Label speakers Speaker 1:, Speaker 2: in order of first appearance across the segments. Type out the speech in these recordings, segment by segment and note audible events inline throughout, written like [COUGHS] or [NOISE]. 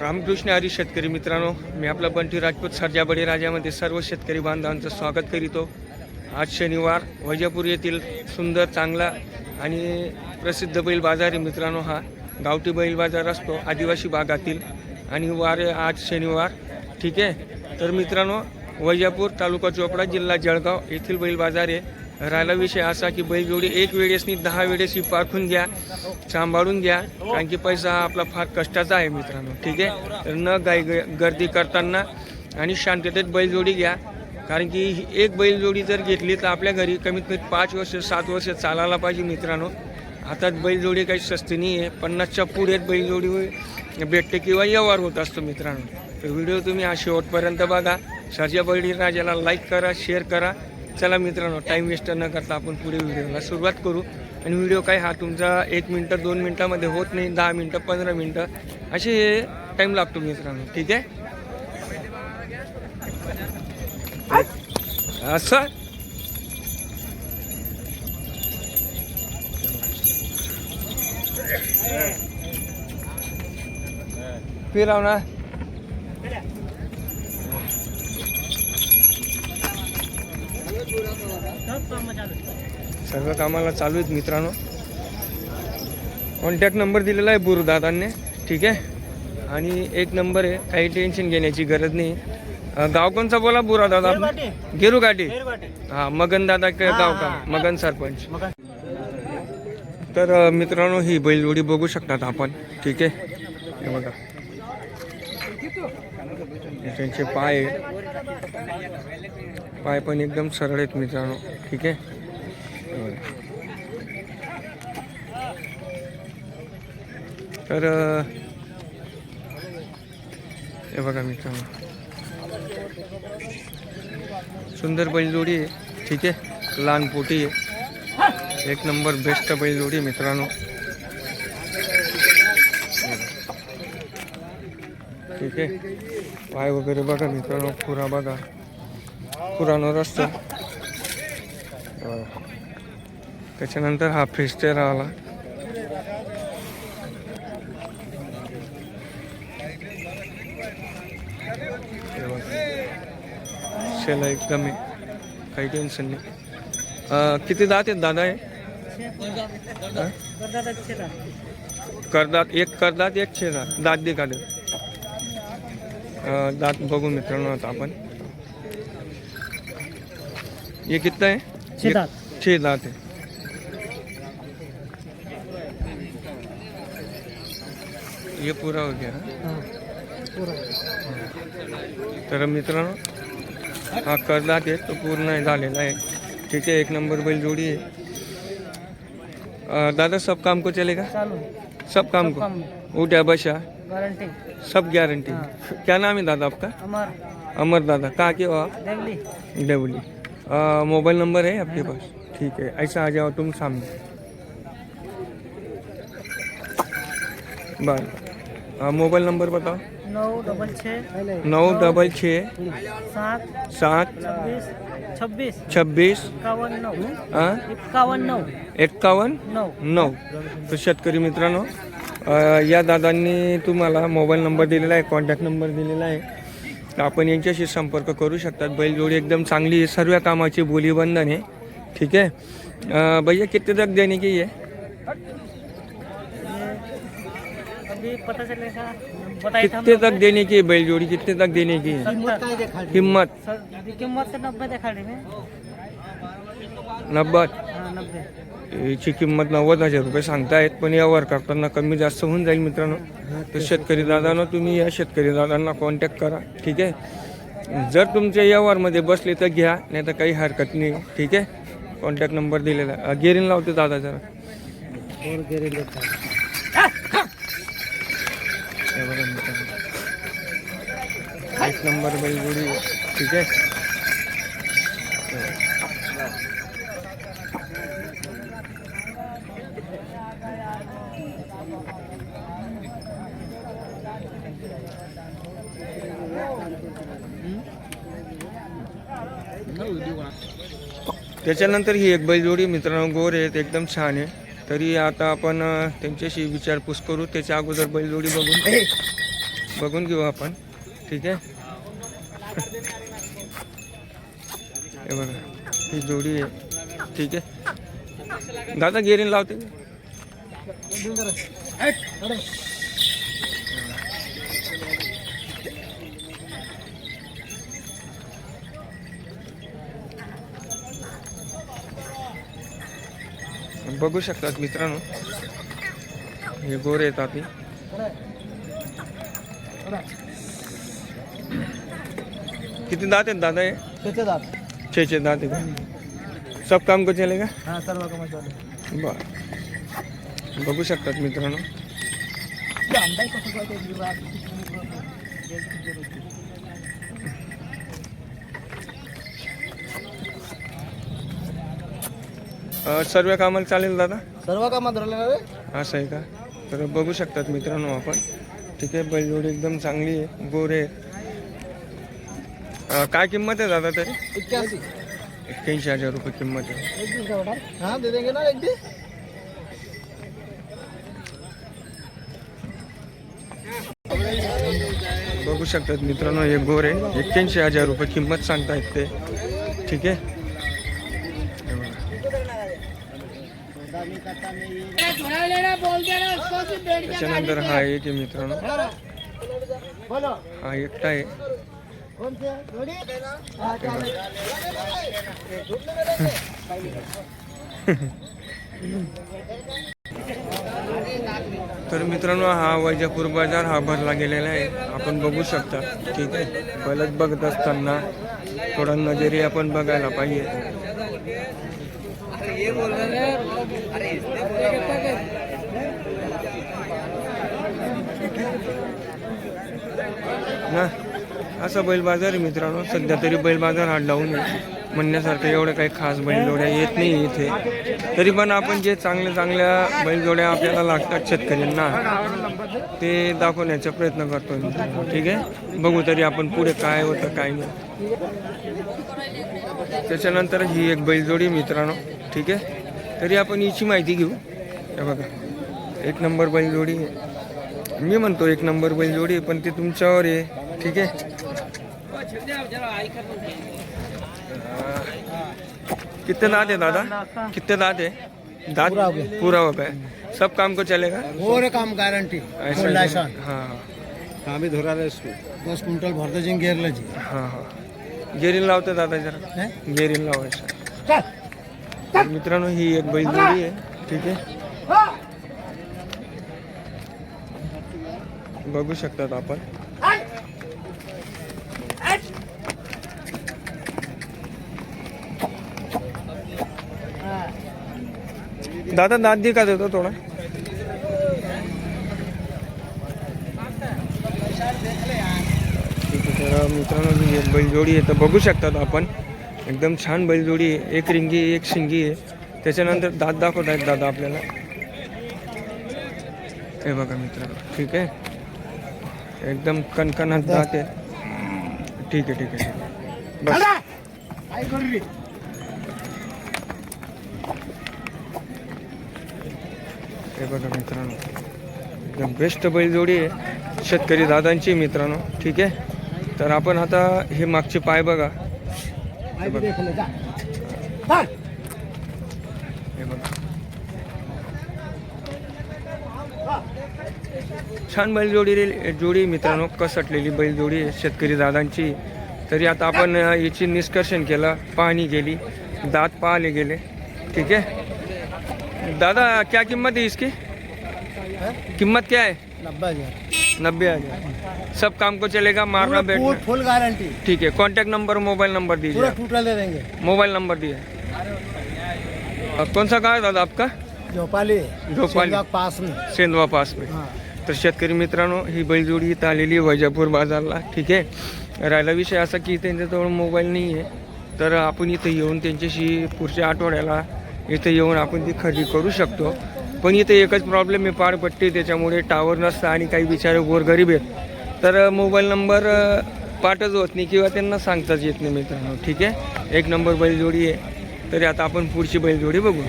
Speaker 1: रामकृष्ण हरी शेतकरी मित्रांनो मी आपला बंटी राजपूत सर्जा राजामध्ये सर्व शेतकरी बांधवांचं स्वागत करीतो. आज शनिवार वैजापूर येथील सुंदर चांगला आणि प्रसिद्ध बैल बाजार आहे मित्रांनो हा. गावठी बैल बाजार असतो आदिवासी भागातील. आणि वार आज शनिवार ठीक आहे? तर मित्रांनो वैजापूर तालुका चोपडा जिल्हा जळगाव येथील बैल बाजार आहे. राहिला विषय असा की बैलजोडी एक वेळेसनी दहा वेळेस ही पारखून घ्या सांभाळून घ्या कारण की पैसा हा आपला फार कष्टाचा आहे मित्रांनो. ठीक आहे? तर न गाई ग- गर्दी करताना आणि शांततेत बैलजोडी घ्या. कारण की ही एक बैलजोडी जर घेतली तर आपल्या घरी कमीत कमी पाच वर्ष सात वर्ष चालायला पाहिजे मित्रांनो. आता बैलजोडी काही स्वस्त नाही आहे पन्नासच्या पुढे बैलजोडी भेटते किंवा व्यवहार होत असतो मित्रांनो. तर व्हिडिओ तुम्ही हा शेवटपर्यंत बघा. सर्जा बळी राजाला लाईक करा शेअर करा. चला मित्रांनो टाईम वेस्ट न करता आपण पुढे व्हिडिओला सुरुवात करू. आणि व्हिडिओ काय हा तुमचा एक मिनटं दोन मिनटामध्ये होत नाही दहा मिनटं पंधरा मिनटं असे टाईम लागतो मित्रांनो ठीक आहे? असं? फिराव ना. सर्व कामाला चालू आहेत मित्रांनो. कॉन्टॅक्ट नंबर दिलेला आहे बुरुदादांनी. ठीक आहे? आणि एक नंबर आहे काही टेन्शन घेण्याची गरज नाही. गाव कोणचा बोला बुरा दादा गेरू घाटी हा मगन दादा क- गाव का? मगन सरपंच. तर मित्रांनो ही बैलजोडी बघू शकतात आपण. ठीक आहे? हे बघा. त्यांचे पाय. पाय पण एकदम सरळ आहेत मित्रांनो. ठीक आहे? तर हे बघा मित्रांनो. सुंदर बैलजोडी आहे. ठीक आहे? लहान पोटी आहे. एक नंबर बेस्ट बैलजोडी मित्रांनो. ठीक आहे? पाय वगैरे बघा मित्रांनो खुरा बघा. खुरानो रस्ता. त्याच्यानंतर हा हे बघा. शेला एकदम आहे. काही टेन्शन नाही. किती दात आहेत दादा आहे? करदात एक करदात एक छेदात दात दे का दात बघू मित्रांनो आता आपण. ये कितना है?
Speaker 2: छह
Speaker 1: ये-
Speaker 2: दांत।
Speaker 1: छह दांत है। ये पूरा हो गया हाँ? तर मित्रांनो हा करदात आहे तो पूर्ण झालेला आहे ठीक आहे एक नंबर बैल जोड़ी है। दादा सब काम को चलेगा? सब काम को?
Speaker 2: काम।
Speaker 1: उठा बशा
Speaker 2: गारंटी।
Speaker 1: सब गारंटी। क्या नाम है दादा आपका?
Speaker 2: अमर।
Speaker 1: अमर दादा। कहाँ के हो आप?
Speaker 2: देवली।
Speaker 1: डेवली मोबाइल नंबर है आपके पास? ठीक है ऐसा आ जाओ तुम सामने। बार मोबाइल नंबर बताओ।
Speaker 2: नौ डबल छः।
Speaker 1: नौ डबल छः।
Speaker 2: सात।
Speaker 1: सात।
Speaker 2: छब्बीस। छब्बीस। नऊ
Speaker 1: हां
Speaker 2: इक्कावन्न नऊ
Speaker 1: एक्कावन्न
Speaker 2: नऊ
Speaker 1: नऊ तर शेतकरी मित्रांनो या दादांनी तुम्हाला मोबाईल नंबर दिलेला आहे कॉन्टॅक्ट नंबर दिलेला आहे. तर आपण यांच्याशी संपर्क करू शकतात. बैलजोडी एकदम चांगली आहे. सर्व कामाची बोलीबंधन आहे. ठीक है अ, भैया कितने तक देने की है
Speaker 2: था
Speaker 1: कितने तक देने की है बैलजोड़ी? कितने तक देने की है किंमत
Speaker 2: से नब्बे नब्बे।
Speaker 1: याची किंमत नव्वद हजार रुपये सांगतायत पण यावर करताना कमी जास्त होऊन जाईल मित्रांनो. तर शेतकरी दादांना तुम्ही या शेतकरी दादांना कॉन्टॅक्ट करा ठीक आहे? जर तुमच्या व्यवहारमध्ये बसले तर घ्या नाही तर काही हरकत नाही ठीक आहे? कॉन्टॅक्ट नंबर दिलेला आहे. अ, लावते दादा जरा. एक नंबर बैलगुडी ठीक आहे? त्याच्यानंतर ही एक बैलजोडी मित्रांनो गोर आहेत एकदम छान आहे तरी आता आपण त्यांच्याशी विचारपूस करू त्याच्या अगोदर बैलजोडी बघून बघून घेऊ आपण ठीक आहे हे बघा ही जोडी आहे ठीक आहे दादा गेरीन लावते बघू शकतात मित्रांनो. हे गोरे आहेत आपली. किती दात आहेत दादा हे? छे छे दात सब काम को? चलेगा
Speaker 2: हाँ सर्व कामाचे वाले.
Speaker 1: बर. बघू शकतात मित्रांनो. अ, सर्व कामाला चालेल दादा?
Speaker 2: सर्व कामात राहिले रे?
Speaker 1: असं आहे का? तर बघू शकतात मित्रांनो आपण. ठीक आहे बैलजोडी एकदम चांगली आहे गोरे आहे. अ, काय किंमत आहे दादा तरी?
Speaker 2: इक्यासी
Speaker 1: एक्क्याऐंशी हजार रुपये किंमत आहे.
Speaker 2: का हाँ दे देंगे ना
Speaker 1: बघू शकतात मित्रांनो हे गोरे एक्क्याऐंशी हजार रुपये किंमत सांगतायत ते. ठीक आहे? त्याच्यानंतर हा एक आहे मित्रांनो. हा एकटा आहे. तर मित्रांनो हा वैजापूर बाजार हा भरला गेलेला आहे. आपण बघू शकता ठीक आहे. बलत बघत असताना थोडा नजरी आपण बघायला पाहिजे. ना असा बैल बाजार आहे मित्रांनो. सध्या तरी बैल बाजार हा डाऊन आहे. म्हणण्यासारखं एवढं काही खास बैलजोड्या येत नाही इथे. तरी पण आपण जे चांगल्या चांगल्या बैलजोड्या आपल्याला लागतात शेतकऱ्यांना ते दाखवण्याचा प्रयत्न करतो मित्रांनो ठीक आहे? बघू तरी आपण पुढे काय होतं काय नाही. त्याच्यानंतर ही एक बैलजोडी मित्रांनो. ठीक आहे तरी आपण हिची माहिती घेऊ. हे बघा. एक नंबर बैलजोडी. मी म्हणतो एक नंबर बैलजोडी पण ते तुमच्यावर आहे. ठीक आहे? कितने दांत है दादा? कितने दांत है दांत
Speaker 2: पूरा हो गया।
Speaker 1: पूरा हो गया सब काम को चलेगा?
Speaker 2: और काम गारंटी
Speaker 1: ही- हाँ.
Speaker 2: आम्ही धोराले दस क्विंटल भरतो जी.
Speaker 1: हाँ हाँ. गेरीन लावते दादा जरा.
Speaker 2: हैं?
Speaker 1: गेरीन लावायचं.
Speaker 2: चल.
Speaker 1: तर मित्रांनो ही एक बैलजोडी आहे. ठीक आहे. बघू शकतात आपण. दादा दात दे का देतो थोडा? ठीक आहे तर मित्रांनो ही एक बैलजोडी आहे. तर बघू शकतात आपण. एकदम छान बैलजोडी आहे. एक रिंगी एक शिंगी आहे. त्याच्यानंतर दात दाखवत आहेत दादा आपल्याला. हे बघा मित्रांनो ठीक आहे? एकदम कणकणात दात आहे ठीक आहे ठीक आहे. बस. हे बघा मित्रांनो. एकदम बेस्ट बैलजोडी आहे. शेतकरी दादांची मित्रांनो. ठीक आहे? तर आपण आता हे मागचे पाय बघा. छान बैलजोडी जोडी मित्रांनो. कसटलेली बैलजोडी शेतकरी दादांची. तरी आता आपण याची निष्कर्षण केलं. पाहणी केली. दात पाहले गेले. ठीक आहे? दादा क्या किंमत है इसकी? किंमत क्या है
Speaker 2: नब्बे हजार।
Speaker 1: नब्बे हजार। सब काम को चलेगा मारना बैठना।
Speaker 2: Full guarantee.
Speaker 1: ठीक है कांटेक्ट नंबर मोबाइल नंबर
Speaker 2: पूरा
Speaker 1: दीजिए।
Speaker 2: टूटा ले देंगे।
Speaker 1: मोबाइल नंबर दिए कौन सा गाँव है दादा आपका?
Speaker 2: झोपाली
Speaker 1: झोपाली.
Speaker 2: पास में।
Speaker 1: सेंदवा पास में।
Speaker 2: हाँ।
Speaker 1: तर शेतकरी मित्रांनो ही बैलजोडी इथं आलेली आहे वैजापूर बाजारला ठीक आहे राहिला विषय असा की त्यांच्याजवळ मोबाईल नाही आहे. तर आपण इथं येऊन त्यांच्याशी पुढच्या आठवड्याला इथं येऊन आपण ती खरेदी करू शकतो. पण इथे एकच प्रॉब्लेम आहे पारपट्टी त्याच्यामुळे टावर नसतं आणि काही बिचारे गोरगरीब आहेत. तर मोबाईल नंबर पाठच होत नाही किंवा त्यांना सांगताच येत नाही मित्रांनो. ठीक आहे? एक नंबर बैलजोडी आहे. तरी आता आपण पुढची बैलजोडी बघू.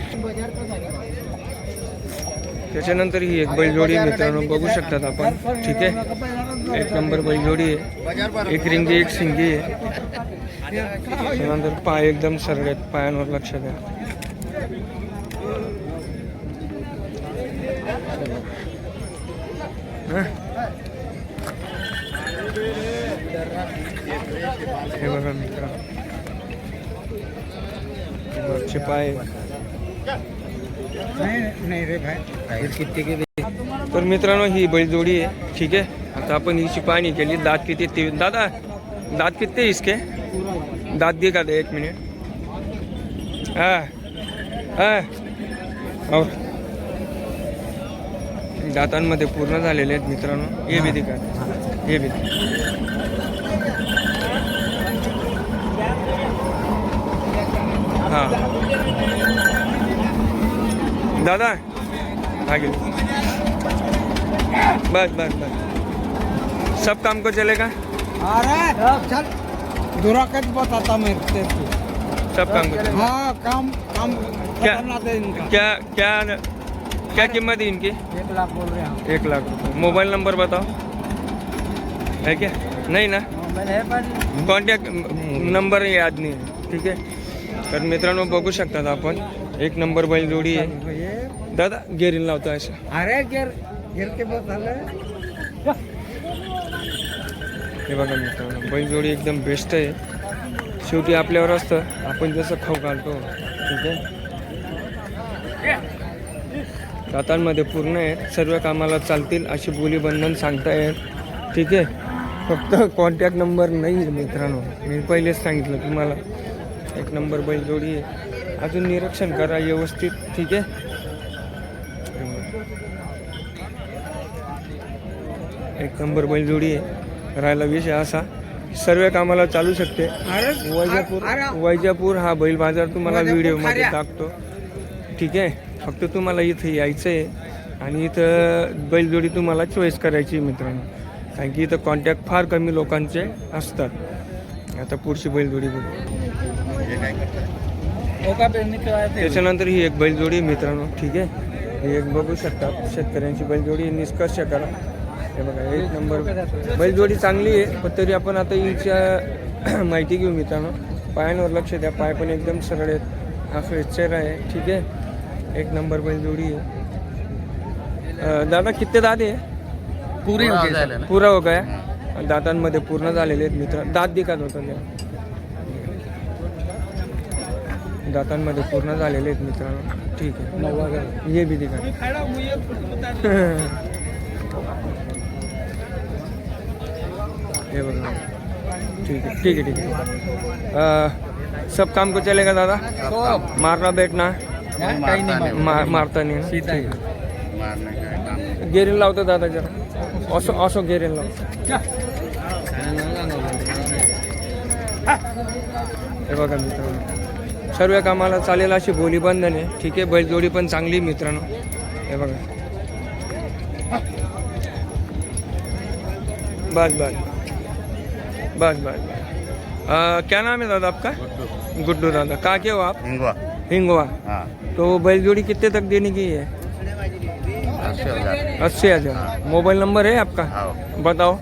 Speaker 1: त्याच्यानंतर ही एक बैलजोडी मित्रांनो बघू शकतात आपण. ठीक आहे? एक नंबर बैलजोडी आहे. एक रिंगी एक सिंगी आहे. त्याच्यानंतर पाय एकदम सरळ आहेत पायांवर लक्ष द्या. हं? हे बघा मित्र.
Speaker 2: नाही रे भाई. किती
Speaker 1: तर मित्रांनो ही बैलजोडी आहे. ठीक आहे? आता आपण हिची पाहणी केली. दात किती ते दादा दात किती इसके? दात दे का दे एक मिनिट? हा हा. और दातांमध्ये पूर्ण झालेले आहेत मित्रांनो. हे बी का हे बी. हा. दादा. हा गेलो. बस बस बस. सब काम को चलेगा
Speaker 2: अरे चल. दुराकत बताता मेरे तेरे को
Speaker 1: सब काम को
Speaker 2: हाँ काम काम
Speaker 1: क्या क्या क्या क्या कीमत है इनकी?
Speaker 2: एक लाख बोल रहे हैं
Speaker 1: एक लाख रुपये मोबाइल नंबर बताओ। है क्या? नहीं ना?
Speaker 2: मोबाइल है पर
Speaker 1: कॉन्टॅक्ट नंबर याद नाही आहे ठीक आहे तर मित्रांनो बघू शकतात आपण। एक नंबर बैल जोडी आहे। दादा गेरीन लावतो असं
Speaker 2: अरे गिर गिर के बस
Speaker 1: हे। बघा मित्रांनो बैलजोडी एकदम बेस्ट आहे. शेवटी आपल्यावर असतं. आपण जसं खाऊ घालतो. ठीक आहे? दातांमध्ये पूर्ण आहे सर्व कामाला चालतील अशी बोली बंधन सांगता येत ठीक आहे? फक्त कॉन्टॅक्ट नंबर नाही आहे मित्रांनो. मी पहिलेच सांगितलं तुम्हाला. एक नंबर बैलजोडी आहे. अजून निरीक्षण करा व्यवस्थित. ठीक आहे? एक नंबर बैलजोडी आहे. राहायला विषय असा. सर्व कामाला चालू शकते. वैजापूर वैजापूर हा बैल बाजार तुम्हाला व्हिडिओमध्ये. टाकतो. ठीक आहे? फक्त तुम्हाला इथं यायचं आहे आणि इथं बैलजोडी तुम्हाला चॉईस करायची आहे मित्रांनो. कारण की इथं कॉन्टॅक्ट फार कमी लोकांचे असतात. आता पुढची बैलजोडी बघू. त्याच्यानंतर ही एक बैलजोडी मित्रांनो. ठीक आहे? ही एक बघू शकता शेतकऱ्यांची बैलजोडी निष्कर्ष करा. हे बघा एक नंबर बैलजोडी चांगली आहे पण तरी आपण आता हिच्या [CLEARS THROAT] माहिती घेऊ मित्रांनो. पायांवर लक्ष द्या. पाय पण एकदम सरळ आहेत. हा फ्रेक्चर आहे. ठीक आहे? एक नंबर बैलजोडी आहे. अं, दादा किती दात आहे?
Speaker 2: पुरी हो
Speaker 1: पुरा हो गया. दातांमध्ये पूर्ण झालेले आहेत मित्र. दात दिखात होता त्या दातांमध्ये पूर्ण झालेले आहेत मित्रांनो. ठीक आहे. ये भी दिखा हे बघा. ठीक है ठीक है ठीक है अ, सब काम को चलेगा दादा? मारना बैठना.
Speaker 2: काही नाही
Speaker 1: मार मारता नाही ना?
Speaker 2: सीधा
Speaker 1: ठीक
Speaker 2: आहे.
Speaker 1: आहे.
Speaker 3: मारने का काम
Speaker 1: गेरेल लावतो दादा जरा. असो असो गेरेल लावतो हे बघा मित्रांनो. सर्व कामाला चालेल अशी बोली बंधन आहे ठीक आहे बैलजोडी पण चांगली आहे मित्रांनो. हे बघा. बस बस. बस बस. बस अ, क्या नाम है दादा आपका? गुड्डू. दादा. कहाँ के हो आप?
Speaker 3: हिंगवा.
Speaker 1: हिंगवा.
Speaker 3: हाँ.
Speaker 1: तो बैलजोड़ी कितने तक देने की है
Speaker 3: अस्सी हजार.
Speaker 1: अस्सी हजार मोबाइल नंबर है आपका?
Speaker 3: हाँ.
Speaker 1: बताओ.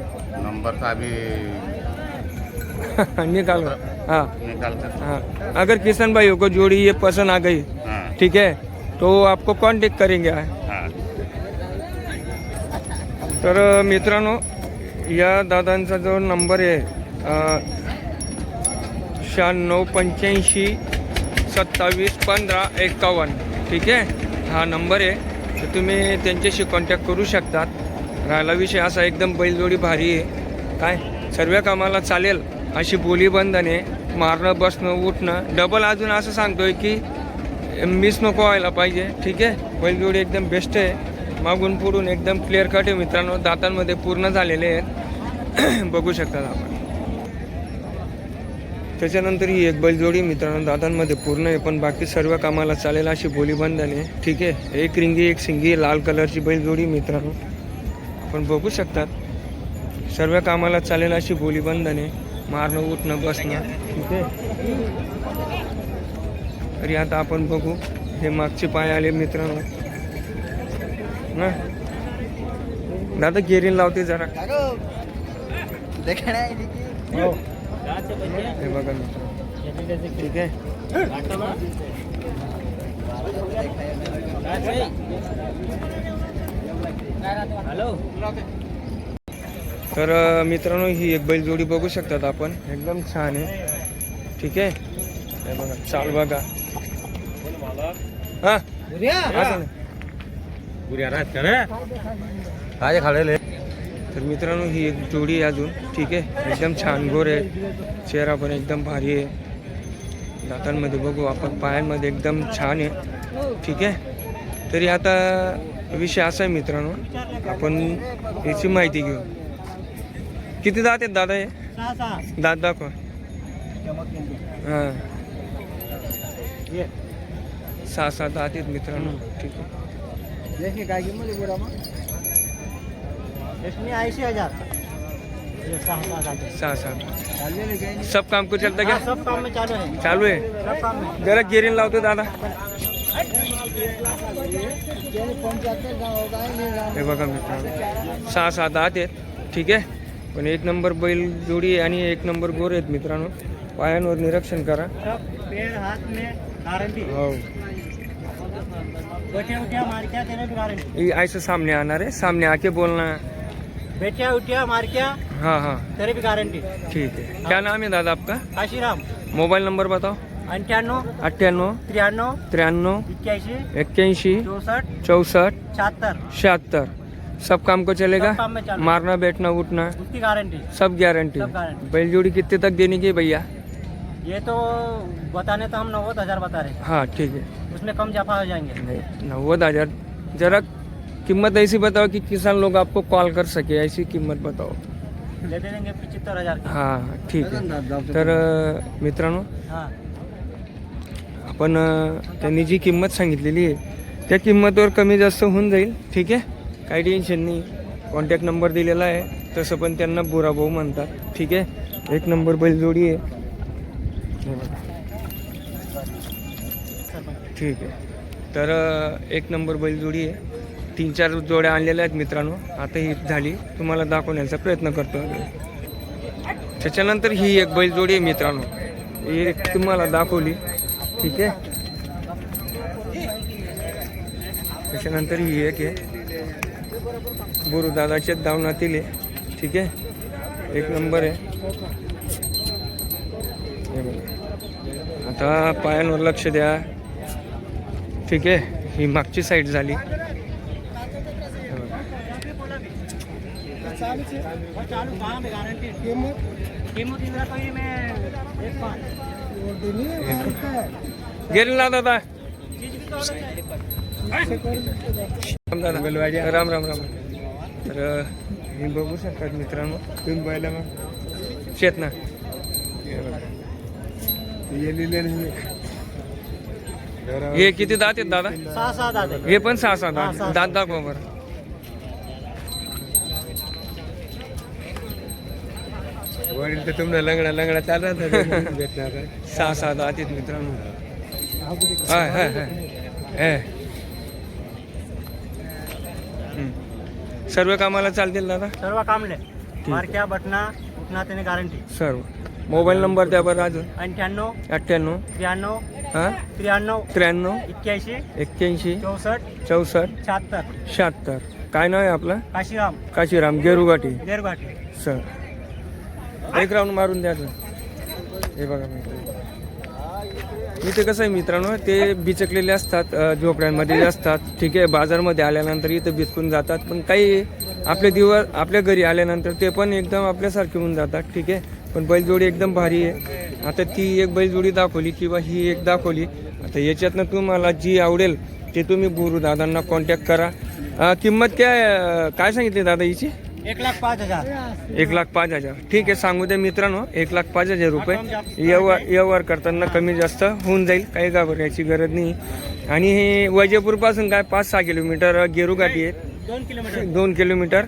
Speaker 3: नंबर का अभी
Speaker 1: निकालो. हाँ.
Speaker 3: निकाल कर
Speaker 1: हाँ. अगर किशन भाइयों को जोड़ी ये पसंद आ गई
Speaker 3: हाँ.
Speaker 1: ठीक है तो आपको कांटेक्ट करेंगे
Speaker 3: हाँ.
Speaker 1: तर मित्रांनो या दादांचा जो नंबर आहे शहाण्णव पंच्याऐंशी सत्तावीस पंधरा एकावन्न. ठीक आहे? हा नंबर आहे. तर तुम्ही त्यांच्याशी कॉन्टॅक्ट करू शकतात. राहिला विषय असा एकदम बैलजोडी भारी आहे. काय? सर्व कामाला चालेल. अशी बोलीबंधने आहे. मारणं बसणं उठणं. डबल अजून असं सांगतोय की मिस नको व्हायला पाहिजे. ठीक आहे? बैलजोडी एकदम बेस्ट आहे. मागून पुढून एकदम क्लिअर कट आहे मित्रांनो. दातांमध्ये पूर्ण झालेले आहेत. [COUGHS] बघू शकतात आपण. त्याच्यानंतर ही एक बैलजोडी मित्रांनो दातांमध्ये पूर्ण आहे पण बाकी सर्व कामाला चालेल अशी बोली बंधन ठीक आहे एक रिंगी एक सिंगी लाल कलरची बैलजोडी मित्रांनो. आपण बघू शकतात. सर्व कामाला चालेल अशी बोली बंधन मारणं उठणं बसणं ठीक आहे. तरी आता आपण बघू. हे मागचे पाय आले मित्रांनो. ना? दादा गेरीन लावते जरा.
Speaker 2: हो.
Speaker 1: हे बघा. ठीक आहे? तर मित्रांनो ही एक बैल जोडी बघू शकतात आपण. एकदम छान आहे. ठीक आहे? हे बघा चाल बघा. हा? असं नाही. तर मित्रांनो ही एक जोडी आहे अजून. ठीक आहे? एकदम छान गोर आहे चेहरा पण एकदम भारी आहे. दातांमध्ये बघू आपण पायांमध्ये एकदम छान आहे. ठीक आहे? तरी आता विषय असा आहे मित्रांनो आपण याची माहिती घेऊ. किती दात आहेत दादा हे? दात दाखवा. हां. सहा सहा दात आहेत मित्रांनो. ठीक आहे.
Speaker 2: इसमें ऐंशी हजार सहा सात
Speaker 1: सब काम को चलता
Speaker 2: हाँ,
Speaker 1: क्या
Speaker 2: सब काम में चालू है।
Speaker 1: चालू आहे
Speaker 2: में।
Speaker 1: जरा गिरीन लावतो दादा। हे बघा मित्रांनो सहा सहा दात आहेत ठीक आहे? पण एक नंबर बैल जोडी आहे आणि एक नंबर गोर आहेत मित्रांनो. पायांवर निरीक्षण करा. हो. ऐसे सामने आना रे सामने आके बोलना.
Speaker 2: बैठिया उठिया मार क्या
Speaker 1: हाँ हाँ।
Speaker 2: तेरे भी गारंटी।
Speaker 1: ठीक है। क्या नाम है दादा आपका?
Speaker 2: काशीराम।
Speaker 1: मोबाइल नंबर बताओ।
Speaker 2: अंठानवे
Speaker 1: अठ्ठ्याण्णव
Speaker 2: त्र्याण्णव
Speaker 1: त्र्याण्णव
Speaker 2: इक्यासी
Speaker 1: इक्यासी
Speaker 2: चौसठ
Speaker 1: चौसठ
Speaker 2: छिहत्तर।
Speaker 1: शहात्तर सब काम को चलेगा?
Speaker 2: काम में चालू।
Speaker 1: मारना बैठना उठना?
Speaker 2: उसकी गारंटी।
Speaker 1: सब गारंटी।
Speaker 2: सब गारंटी।
Speaker 1: बैल जोड़ी कितने तक देने की है भैया?
Speaker 2: ये तो बताने तो हम नव्वद हज़ार बता रहे
Speaker 1: हाँ। ठीक है।
Speaker 2: उसमें कम जफा हो जाएँगे।
Speaker 1: नहीं नव्वद हज़ार। जरा कीमत ऐसी बताओ कि किसान लोग आपको कॉल कर सके ऐसी कीमत बताओ।
Speaker 2: ले दे देंगे पचहत्तर हजार की।
Speaker 1: हां ठीक आहे तर मित्रांनो
Speaker 2: हाँ।
Speaker 1: आपण त्यांनी जी किंमत सांगितलेली आहे त्या किंमतवर कमी जास्त होऊन जाईल ठीक आहे? काही टेन्शन नाही. कॉन्टॅक्ट नंबर दिलेला आहे तसं पण त्यांना बुराभाऊ म्हणतात ठीक आहे? एक नंबर बैलजोडी आहे. हे. ठीक आहे. तर एक नंबर बैलजोडी आहे. तीन चार जोड्या आणलेल्या आहेत मित्रांनो. आता ही झाली. तुम्हाला दाखवण्याचा प्रयत्न करतो त्याच्यानंतर ही एक बैलजोडी आहे मित्रांनो. ही तुम्हाला दाखवली. ठीक आहे? त्याच्यानंतर ही एक आहे. गुरु दावनातील दावणातील आहे. ठीक आहे? एक नंबर आहे. आता पायांवर लक्ष द्या. ठीक आहे? ही मागची साईड झाली हे बघा.
Speaker 2: चालू कहाँ पे गारंटी कीमत इंदिरा कोई में एक पाँच
Speaker 1: दादा राम दादा राम राम राम तर हे बघू शकतात मित्रांनो तुम्ही पाहिलं मग शेत ना हे. हे किती दात आहेत दादा
Speaker 2: सहा सहा दादे
Speaker 1: हे पण सहा सहा
Speaker 2: हा,
Speaker 1: दात. दात दाखवा बरं
Speaker 3: वडील तर तुम्हाला लंगडा लंगडा चालला भेटणार
Speaker 1: सहा सहा दात आहेत मित्रांनो. हाय हाय हे. सर्व कामाला चालतील दादा?
Speaker 2: सर्व काम ले मार क्या बटना उठना तेने गारंटी
Speaker 1: सर्व. मोबाईल नंबर द्या बरं अजून.
Speaker 2: अंठानवे
Speaker 1: अठ्ठ्याण्णव.
Speaker 2: त्र्याण्णव
Speaker 1: हां?
Speaker 2: त्र्याण्णव
Speaker 1: त्र्याण्णव.
Speaker 2: इक्याऐंशी
Speaker 1: एक्क्याऐंशी.
Speaker 2: चौसष्ट
Speaker 1: चौसष्ट.
Speaker 2: शहात्तर.
Speaker 1: शहात्तर. काय नाव आहे आपलं?
Speaker 2: काशीराम.
Speaker 1: काशीराम गेरुगाठी
Speaker 2: देरघाटी
Speaker 1: सर. एक राऊंड मारून द्या हे बघा इथे कसं आहे मित्रांनो ते बिचकलेले असतात झोपड्यांमध्ये असतात. ठीक आहे बाजारमध्ये आल्यानंतर इथं बिचकून जातात. पण काही आपल्या दिवस आपल्या घरी आल्यानंतर ते पण एकदम आपल्यासारखे होऊन जातात. ठीक आहे पण बैलजोडी एकदम भारी आहे. आता ती एक बैलजोडी दाखवली किंवा ही एक दाखवली. आता याच्यातनं तुम्हाला जी आवडेल ते तुम्ही गुरु दादांना कॉन्टॅक्ट करा किंमत काय काय सांगितली दादा हिची
Speaker 2: एक लाख पाच हजार.
Speaker 1: एक लाख पाच हजार. ठीक आहे सांगू द्या मित्रांनो एक लाख पाच हजार रुपये. व्यवहार व्यवहार करताना कमी जास्त होऊन जाईल काही घाबरायची गरज नाही. आणि हे वैजपूरपासून काय पाच सहा किलोमीटर गेरुगाठी आहे.
Speaker 2: दोन किलोमीटर.
Speaker 1: दोन किलोमीटर.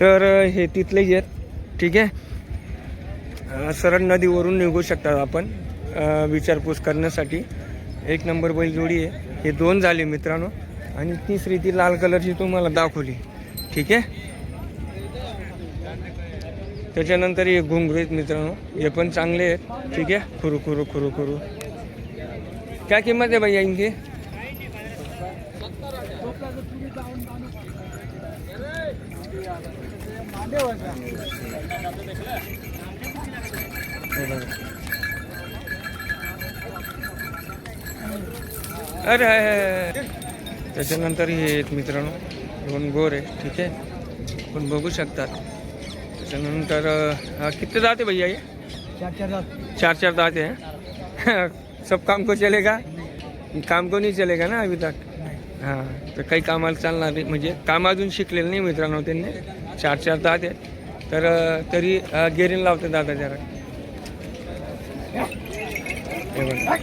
Speaker 1: तर हे तिथलेच आहेत ठीक आहे. सरळ नदीवरून निघू शकतात आपण विचारपूस करण्यासाठी. एक नंबर बैलजोडी आहे. हे दोन झाले मित्रांनो. आणि तिसरी ती लाल कलरची तुम्हाला दाखवली. ठीक आहे? त्याच्यानंतर हे घुंगरू आहेत मित्रांनो. हे पण चांगले आहेत. ठीक आहे? खुरू खुरू खुरू खुरू. काय किंमत आहे भाई इनकी? अरे त्याच्यानंतर हे आहेत मित्रांनो. दोन गोर आहे ठीक आहे? पण बघू शकतात. त्याच्यानंतर अं, हा किती दाते भैया ये?
Speaker 2: चार चार दांत।
Speaker 1: चार चार दाते हैं। [LAUGHS] सब काम को चलेगा? काम को नाही चलेगा ना अभी तक? हां तर काही कामाला चालणार नाही म्हणजे काम अजून शिकलेलं नाही मित्रांनो त्यांनी। चार चार दात आहेत तर अं, तरी अं, गेरीन लावते दादा जरा। हे बघा.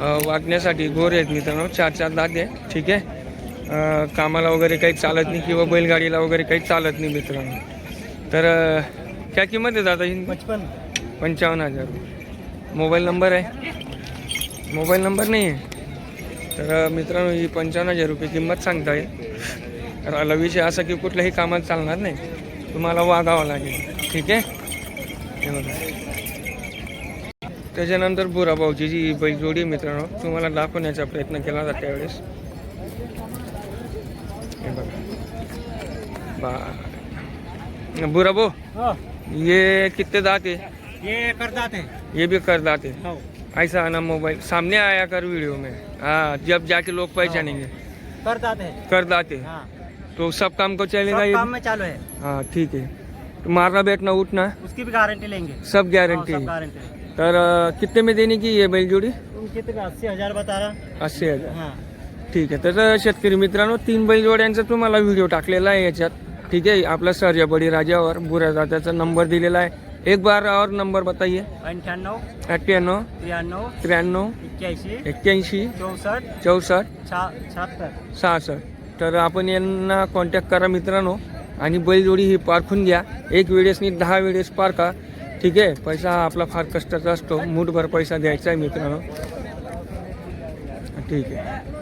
Speaker 1: अं, वागण्यासाठी गोरे आहेत मित्रांनो चार चार दात आहे ठीक आहे? कामाला वगैरे काही चालत नाही किंवा बैलगाडीला वगैरे काही चालत नाही मित्रांनो. तर क्या किंमत आहे दादा
Speaker 2: पचपन.
Speaker 1: पंचावन्न हजार. मोबाईल नंबर आहे? मोबाईल नंबर नाही आहे? तर मित्रांनो ही पंचावन्न हजार रुपये किंमत सांगता येईल तर विषय असा की कुठल्याही कामात चालणार नाही. तुम्हाला वागावं लागेल. ठीक आहे? हे बघा. त्याच्यानंतर बुराभाऊची जी बैलजोडी मित्रांनो तुम्हाला दाखवण्याचा प्रयत्न केला होता त्यावेळेस हे बघा बा बुरा भाऊ
Speaker 2: हाँ.
Speaker 1: ये कितने दांत है?
Speaker 2: ये कर दांत है।
Speaker 1: ये भी कर दांत है?
Speaker 2: हाँ.
Speaker 1: ऐसा आना मोबाइल? सामने आया कर वीडियो में। हाँ जब जाके लोग पहचानेंगे।
Speaker 2: कर दांत है।
Speaker 1: कर दाते
Speaker 2: हाँ?
Speaker 1: तो सब काम को चलेगा
Speaker 2: सब
Speaker 1: ये
Speaker 2: काम में चालू है।
Speaker 1: हाँ ठीक है. तो मारना बैठना उठना?
Speaker 2: उसकी भी गारंटी लेंगे।
Speaker 1: सब
Speaker 2: हाँ,
Speaker 1: गारंटी
Speaker 2: सब गारंटी है।
Speaker 1: तर कितने में देने की ये बैलजोड़ी
Speaker 2: तुम कितने अस्सी हजार बता रहा।
Speaker 1: अस्सी हजार।
Speaker 2: हाँ.
Speaker 1: ठीक आहे तर शेतकरी मित्रांनो तीन बैलजोड्यांचा तुम्हाला व्हिडिओ टाकलेला आहे याच्यात. ठीक आहे आपला सर्जा बडी राजावर बुऱ्या जात्याचा नंबर दिलेला आहे. एक बार और नंबर बताइए.
Speaker 2: अंठानवे
Speaker 1: अठ्ठ्याण्णव
Speaker 2: तिरानवे
Speaker 1: त्र्याण्णव
Speaker 2: इक्यासी
Speaker 1: एक्क्याऐंशी
Speaker 2: चौसठ
Speaker 1: चौसष्ट
Speaker 2: छहत्तर
Speaker 1: सहासष्ट. तर आपण यांना कॉन्टॅक्ट करा मित्रांनो आणि बैलजोडी ही पारखून घ्या. एक वेळेसनी दहा वेळेस पारखा. ठीक आहे पैसा हा आपला फार कष्टाचा असतो. मूठभर पैसा द्यायचा आहे मित्रांनो. ठीक आहे.